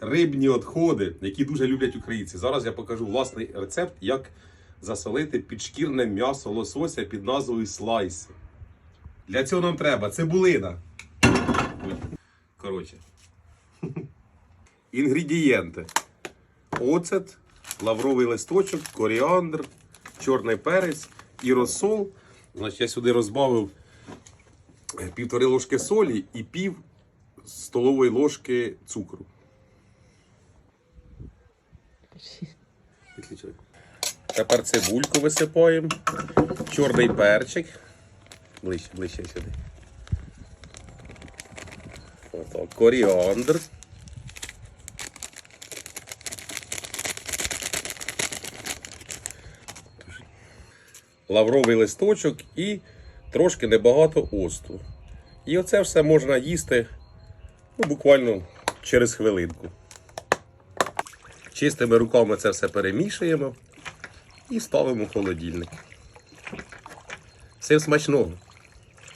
рибні відходи, які дуже люблять українці. Зараз я покажу власний рецепт, як засолити підшкірне м'ясо лосося під назвою слайси. Для цього нам треба цибулина. Коротше. Інгредієнти. Оцет, лавровий листочок, коріандр, чорний перець і розсол. Значить, я сюди розбавив півтори ложки солі і пів столової ложки цукру. Тепер цибульку висипаємо, чорний перчик. Ближче, ближче сюди. Отак, коріандр. Лавровий листочок і трошки небагато осту. І оце все можна їсти ну, буквально через хвилинку. Чистими руками це все перемішуємо і ставимо в холодильник. Всім смачного!